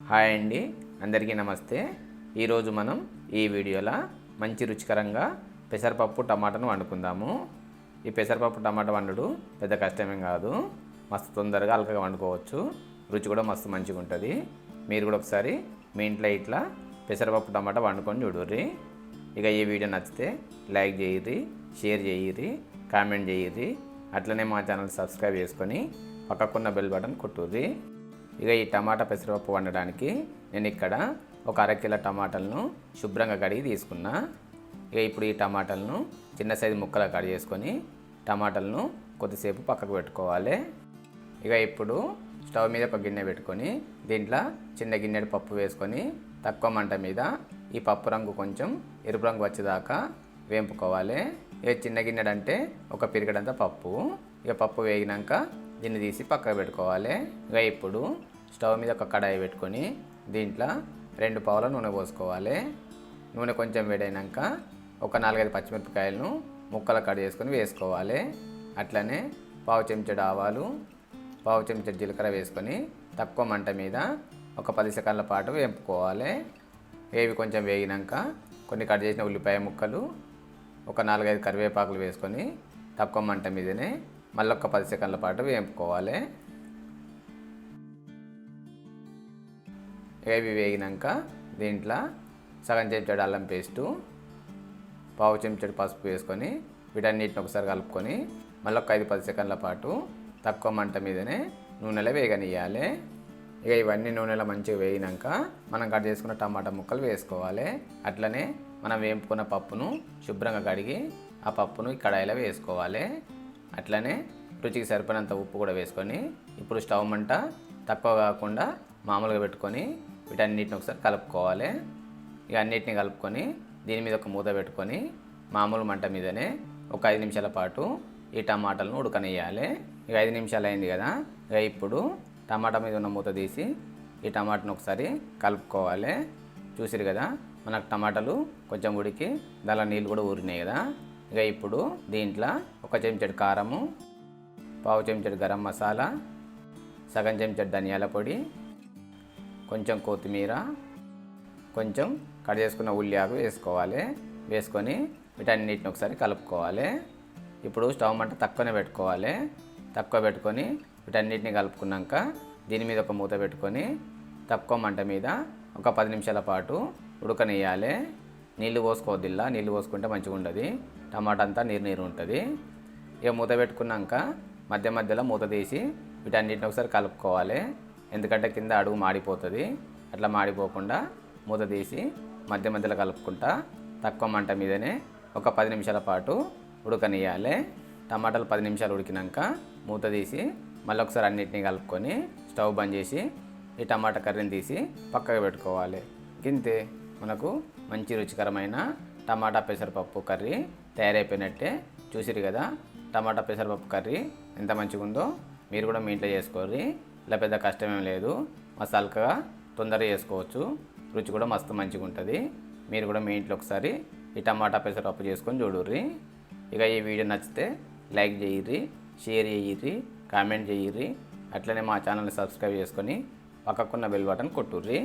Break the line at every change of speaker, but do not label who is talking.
Hi అండి. అందరికీ నమస్తే. ఈరోజు మనం ఈ వీడియోలో మంచి రుచికరంగా పెసరపప్పు టమాటాను వండుకుందాము. ఈ పెసరపప్పు టమాటా వండుడు పెద్ద కష్టమేం కాదు. మస్తు తొందరగా అలకగా వండుకోవచ్చు. రుచి కూడా మస్తు మంచిగా ఉంటుంది. మీరు కూడా ఒకసారి మీ ఇంట్లో ఇట్లా పెసరపప్పు టమాటా వండుకొని చూడుర్రి. ఇక ఈ వీడియో నచ్చితే లైక్ చేయర్రి షేర్ చేయర్రి కామెంట్ చేయర్రి. అట్లనే మా ఛానల్ సబ్స్క్రైబ్ చేసుకొని పక్కకున్న బెల్ బటన్ కొట్టుర్రి. ఇక ఈ టమాటా పెసరపప్పు వండడానికి నేను ఇక్కడ ఒక అరకిల టమాటాలను శుభ్రంగా కడిగి తీసుకున్నా. ఇక ఇప్పుడు ఈ టమాటాలను చిన్న సైజు ముక్కలు కట్ చేసుకొని టమాటాలను కొద్దిసేపు పక్కకు పెట్టుకోవాలి. ఇక ఇప్పుడు స్టవ్ మీద ఒక గిన్నె పెట్టుకొని దీంట్లో చిన్న గిన్నెడు పప్పు వేసుకొని తక్కువ మంట మీద ఈ పప్పు రంగు కొంచెం ఎరుపు రంగు వచ్చేదాకా వేంపుకోవాలి. ఇక చిన్న గిన్నెడు అంటే ఒక పిరిగడంత పప్పు. ఇక పప్పు వేగినాక దీన్ని తీసి పక్కకు పెట్టుకోవాలి. ఇక ఇప్పుడు స్టవ్ మీద ఒక కడాయి పెట్టుకొని దీంట్లో రెండు పావుల నూనె పోసుకోవాలి. నూనె కొంచెం వేడైనాక ఒక నాలుగైదు పచ్చిమిరపకాయలను ముక్కలు కట్ చేసుకొని వేసుకోవాలి. అట్లనే పావు చెంచడు ఆవాలు పావు చెంచడు జీలకర్ర వేసుకొని తక్కువ మంట మీద ఒక పది సెకండ్ల పాటు వేపుకోవాలి. వేవి కొంచెం వేగినాక కొన్ని కట్ చేసిన ఉల్లిపాయ ముక్కలు ఒక నాలుగైదు కరివేపాకులు వేసుకొని తక్కువ మంట మీదనే మళ్ళొక్క పది సెకండ్ల పాటు వేపుకోవాలి. ఇవి వేగినాక దీంట్లో సగం చెంచాడు అల్లం పేస్టు పావు చెంచాడు పసుపు వేసుకొని వీటన్నిటిని ఒకసారి కలుపుకొని మళ్ళొక్క ఐదు పది సెకండ్ల పాటు తక్కువ మంట మీదనే నూనెలో వేగనియాలి ఇక ఇవన్నీ నూనెలో మంచిగా వేగినాక మనం కట్ చేసుకున్న టమాటా ముక్కలు వేసుకోవాలి. అట్లనే మనం వేపుకున్న పప్పును శుభ్రంగా కడిగి ఆ పప్పును కడాయిలో వేసుకోవాలి. అట్లనే రుచికి సరిపడినంత ఉప్పు కూడా వేసుకొని ఇప్పుడు స్టవ్ మంట తక్కువ కాకుండా మామూలుగా పెట్టుకొని వీటన్నిటిని ఒకసారి కలుపుకోవాలి. ఇక అన్నిటిని కలుపుకొని దీని మీద ఒక మూత పెట్టుకొని మామూలు మంట మీదనే ఒక ఐదు నిమిషాల పాటు ఈ టమాటాలను ఉడకనియాలి ఇక ఐదు నిమిషాలు అయింది కదా ఇక ఇప్పుడు టమాటా మీద ఉన్న మూత తీసి ఈ టమాటాను ఒకసారి కలుపుకోవాలి. చూసిరు కదా మనకు టమాటాలు కొంచెం ఉడికి దానిలో నీళ్ళు కూడా ఊరినాయి కదా. ఇక ఇప్పుడు దీంట్లో ఒక చెంచాడు కారము పావు చెంచాడు గరం మసాలా సగం చెంచడు ధనియాల పొడి కొంచెం కొత్తిమీర కొంచెం కట్ చేసుకున్న ఉల్లియాకు వేసుకోవాలి. వేసుకొని వీటన్నిటిని ఒకసారి కలుపుకోవాలి. ఇప్పుడు స్టవ్ మంట తక్కువనే పెట్టుకోవాలి. తక్కువ పెట్టుకొని వీటన్నిటిని కలుపుకున్నాక దీని మీద ఒక మూత పెట్టుకొని తక్కువ మంట మీద ఒక పది నిమిషాల పాటు ఉడకనియాలి నీళ్ళు పోసుకోవద్దిల్లా నీళ్ళు పోసుకుంటే మంచిగా ఉండదు టమాటా అంతా నీరు నీరు ఉంటుంది. ఇక మూత పెట్టుకున్నాక మధ్య మధ్యలో మూత తీసి వీటన్నిటిని ఒకసారి కలుపుకోవాలి. ఎందుకంటే కింద అడుగు మాడిపోతుంది. అట్లా మాడిపోకుండా మూత తీసి మధ్య మధ్యలో కలుపుకుంటా తక్కువ మంట మీదనే ఒక పది నిమిషాల పాటు ఉడకనియాలి టమాటాలు పది నిమిషాలు ఉడికినాక మూత తీసి మళ్ళీ ఒకసారి అన్నిటిని కలుపుకొని స్టవ్ బంద్ చేసి ఈ టమాటా కర్రీని తీసి పక్కకు పెట్టుకోవాలి. గింతే మనకు మంచి రుచికరమైన టమాటా పెసరపప్పు కర్రీ తయారైపోయినట్టే చూసిరు కదా. టమాటా పెసరపప్పు కర్రీ ఎంత మంచిగా ఉందో మీరు కూడా మీ ఇంట్లో చేసుకోర్రి. ఇలా పెద్ద కష్టమేం లేదు. మసాలగా తొందరగా చేసుకోవచ్చు. రుచి కూడా మస్తు మంచిగా ఉంటుంది మీరు కూడా మీ ఇంట్లో ఒకసారి ఈ టమాటా పెసరపప్పు చేసుకొని చూడుర్రి. ఇక ఈ వీడియో నచ్చితే లైక్ చేయర్రి షేర్ చేయర్రి కామెంట్ చేయర్రి. అట్లనే మా ఛానల్ని సబ్స్క్రైబ్ చేసుకొని పక్కకున్న బెల్ బటన్ కొట్టుర్రి.